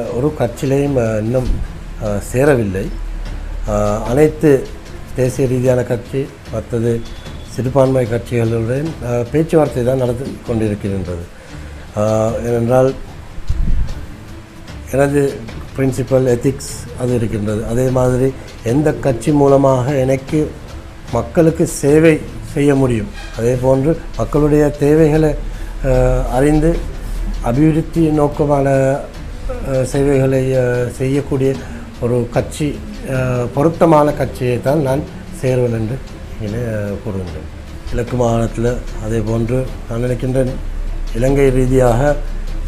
ஒரு கட்சியிலையும் இன்னும் சேரவில்லை. அனைத்து தேசிய ரீதியான கட்சி மற்றது சிறுபான்மை கட்சிகளுடன் பேச்சுவார்த்தை தான் நடந்து கொண்டிருக்கின்றது. ஏனென்றால் எனது பிரின்சிபல் எத்திக்ஸ் அது இருக்கின்றது. அதே மாதிரி எந்த கட்சி மூலமாக எனக்கு மக்களுக்கு சேவை செய்ய முடியும்? அதே போன்று மக்களுடைய தேவைகளை அறிந்து அபிவிருத்தி நோக்கமான சேவைகளை செய்யக்கூடிய ஒரு கட்சி பொருத்தமான கட்சியை தான் நான் சேருவேன் என்று இங்கே கூறுகின்றேன். கிழக்கு மாகாணத்தில் அதே போன்று நான் நினைக்கின்றேன் இலங்கை ரீதியாக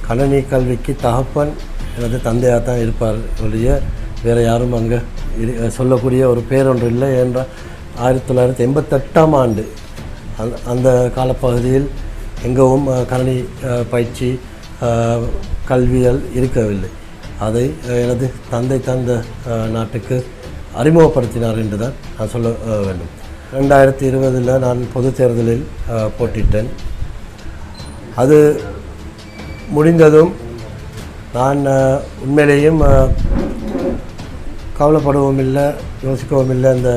கணனி கல்விக்கு தகப்பன் எனது தந்தையாக தான் இருப்பார் ஒழிய வேறு யாரும் அங்கே சொல்லக்கூடிய ஒரு பேரொன்று இல்லை என்றால் ஆயிரத்தி தொள்ளாயிரத்தி எண்பத்தெட்டாம் ஆண்டு அந்த அந்த காலப்பகுதியில் எங்கவும் கணனி பயிற்சி கல்வியல் இருக்கவில்லை. அதை எனது தந்தை தந்த நாட்டுக்கு அறிமுகப்படுத்தினார் என்று தான் நான் சொல்ல வேண்டும். ரெண்டாயிரத்தி இருபதில் நான் பொது தேர்தலில் போட்டிட்டேன் அது முடிந்ததும் நான் உண்மையிலேயும் கவலைப்படவும் இல்லை யோசிக்கவும் இல்லை. இந்த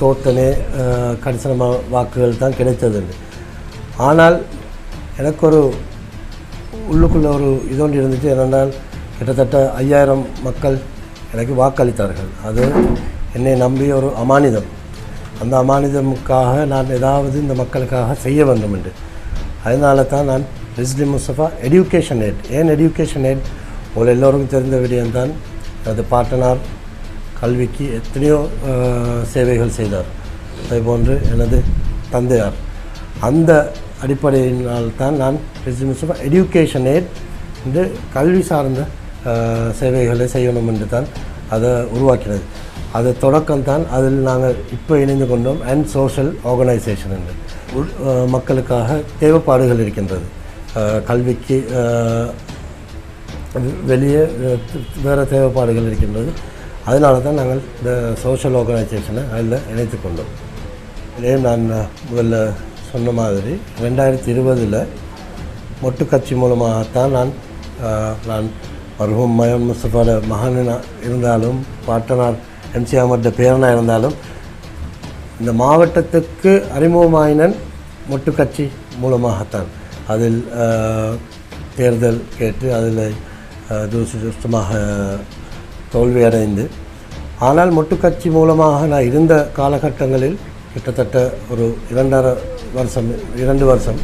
தோத்தனே அஹ், கணிசனமாக வாக்குகள் தான் கிடைத்தது ஆனால் எனக்கு ஒரு உள்ளுக்குள்ளே ஒரு இதொன்று இருந்துச்சு என்னென்றால் கிட்டத்தட்ட ஐயாயிரம் மக்கள் எனக்கு வாக்களித்தார்கள். அது என்னை நம்பிய ஒரு அமானிதம். அந்த அமானிதமுக்காக நான் ஏதாவது இந்த மக்களுக்காக செய்ய வேண்டும் என்று. அதனால தான் நான் ரிஸ்லி முஸ்தபா எடியூகேஷன் எய்ட் ஏன் எடியூகேஷன் எய்ட் உங்கள் எல்லோருக்கும் தெரிந்த விடயம்தான். அது பாட்டனார் கல்விக்கு எத்தனையோ சேவைகள் செய்தார். அதேபோன்று எனது தந்தையார். அந்த அடிப்படையினால் தான் நான் ரிசிமிசம் எடியூகேஷன் எய்ட் என்று கல்வி சார்ந்த சேவைகளை செய்யணும் என்று தான் அதை உருவாக்கினது. அது தொடக்கம் தான் அதில் நாங்கள் இப்போ இணைந்து கொண்டோம் அண்ட் சோஷியல் ஆர்கனைசேஷன் என்று. மக்களுக்காக தேவைப்பாடுகள் இருக்கின்றது. கல்விக்கு வெளியே வேறு தேவைப்பாடுகள் இருக்கின்றது. அதனால தான் நாங்கள் இந்த சோஷியல் ஆர்கனைசேஷனை அதில் இணைத்து கொண்டோம். இதே நான் முதல்ல சொன்ன மாதிரி ரெண்டாயிரத்தி இருபதில் மொட்டு கட்சி மூலமாகத்தான் நான் நான் மருகும் மயன் முஸ்தபாட மகனா இருந்தாலும் பாட்டனார் எம்சி அமர்ட பேரனா இருந்தாலும் இந்த மாவட்டத்துக்கு அறிமுகமாயினன் மொட்டு கட்சி மூலமாகத்தான். அதில் தேர்தல் கேட்டு அதில் அஹ், தோல்வி தோல்வியடைந்து. ஆனால் மொட்டு கட்சி மூலமாக நான் இருந்த காலகட்டங்களில் கிட்டத்தட்ட ஒரு இரண்டரை வருஷம் இரண்டு வருஷம்.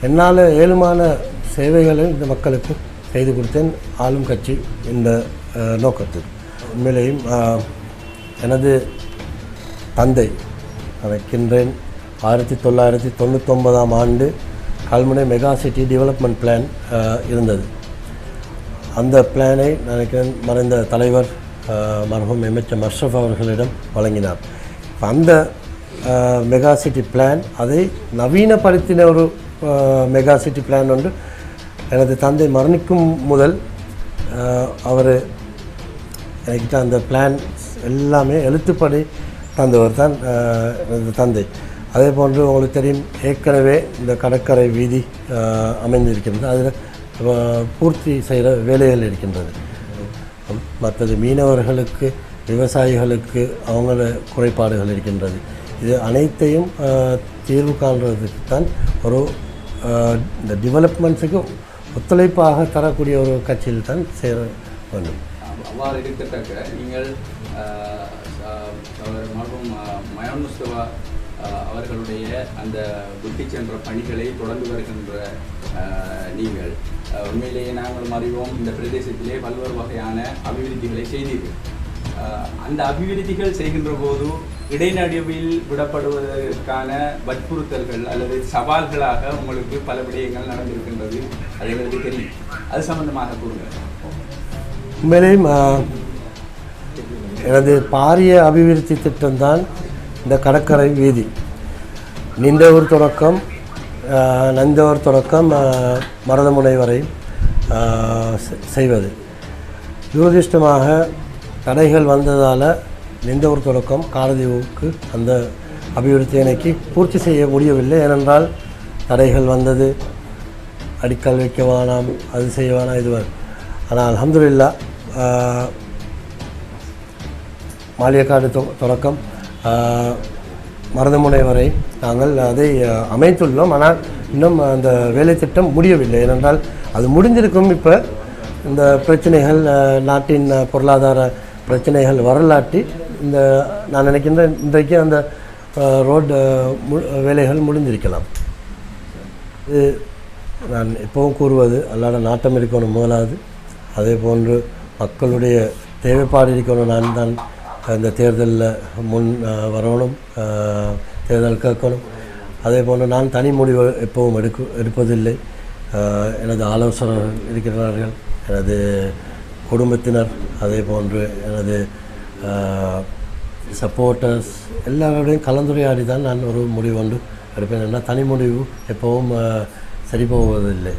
என்னால் ஏழுமான சேவைகளை இந்த மக்களுக்கு செய்து கொடுத்தேன் ஆளும் கட்சி இந்த நோக்கத்தில். உண்மையிலேயும் எனது தந்தை நினைக்கின்றேன் ஆயிரத்தி தொள்ளாயிரத்தி தொண்ணூத்தொன்பதாம் ஆண்டு Kalmunai mega city development plan இருந்தது. அந்த பிளானை நினைக்கிறேன் மறைந்த தலைவர் அஹ், மர்ஹூம் எம்எச்எம் அஷ்ரஃப் அவர்களிடம் வழங்கினார். அந்த மெகா சிட்டி பிளான் அதை நவீனப்படுத்தின ஒரு மெகா சிட்டி பிளான் ஒன்று. எனது தந்தை மரணிக்கும் முதல் அவர் என்கிட்ட அந்த பிளான் எல்லாமே எழுத்துப்படி தந்தவர் தான் எனது தந்தை. அதே போன்று உங்களுக்கு தெரியும் ஏற்கனவே இந்த கடற்கரை வீதி அஹ், அமைந்திருக்கிறது அதில் பூர்த்தி செய்கிற வேலைகள் இருக்கின்றது. மற்றது மீனவர்களுக்கு விவசாயிகளுக்கு அவங்கள குறைபாடுகள் இருக்கின்றது. இது அனைத்தையும் தீர்வு காண்றதுக்கு தான் ஒரு இந்த டெவலப்மெண்ட்ஸுக்கு ஒத்துழைப்பாக தரக்கூடிய ஒரு கட்சியில் தான் சேர வேண்டும். அவ்வாறு இருக்கத்தக்க நீங்கள் ஆஹ், அவர்களுடைய அந்த புத்தி சென்ற பணிகளை தொடர்ந்து வருகின்ற நீங்கள் உண்மையிலேயே நாங்கள் அறிவோம் இந்த பிரதேசத்திலே பல்வேறு வகையான அபிவிருத்திகளை செய்தீர்கள். அந்த அபிவிருத்திகள் செய்கின்ற போது இடைநடுவில் விடப்படுவதற்கான வற்புறுத்தல்கள் அல்லது சவால்களாக உங்களுக்கு பல விடயங்கள் நடந்திருக்கின்றது. அது எங்களுக்கு தெரியும். அது சம்பந்தமாக கூறுங்கள். உண்மையிலேயும் எனது பாரிய அபிவிருத்தி திட்டம்தான் இந்த கடற்கரை வீதி. நின்றவூர் தொடக்கம் நந்தவர் தொடக்கம் மரதமுனை வரை செ- செய்வது. துரதிருஷ்டமாக தடைகள் வந்ததால் எந்த ஒரு தொடக்கம் காலதீவுக்கு அந்த அபிவிருத்தி எனக்கு பூர்த்தி செய்ய முடியவில்லை. ஏனென்றால் தடைகள் வந்தது. அடிக்கல் வைக்க வேணாம் அது செய்ய வேணாம் இது ஆனால் அலமதுல்லா மாலியக்காடு மாளிகைக்காடு தொ தொடக்கம் மருதமுனை வரை நாங்கள் அதை அமைத்துள்ளோம். ஆனால் இன்னும் அந்த வேலை திட்டம் முடியவில்லை. ஏனென்றால் அது முடிஞ்சிருக்கும் இப்போ. இந்த பிரச்சனைகள் நாட்டின் பொருளாதார பிரச்சனைகள் வரலாற்றி இந்த நான் நினைக்கின்றேன் இன்றைக்கு அந்த ரோடு மு வேலைகள் முடிந்திருக்கலாம். இது நான் எப்பவும் கூறுவது அல்லாட நாட்டம் இருக்கணும் முதலாவது. அதே போன்று மக்களுடைய தேவைப்பாடு இருக்கணும். நான் தான் இந்த தேர்தலில் முன் வரணும் தேர்தல் கேட்கணும். அதே போன்று நான் தனி முடிவு எப்பவும் எடுக்க எடுப்பதில்லை. எனது ஆலோசகர்கள் இருக்கிறார்கள். எனது குடும்பத்தினர் அதே போன்று எனது சப்போர்ட்டர்ஸ் எல்லாரோடையும் கலந்துரையாடி தான் நான் ஒரு முடிவு கொண்டு எடுப்பேன். ஏன்னா தனி முடிவு எப்போவும் சரி போவதில்லை.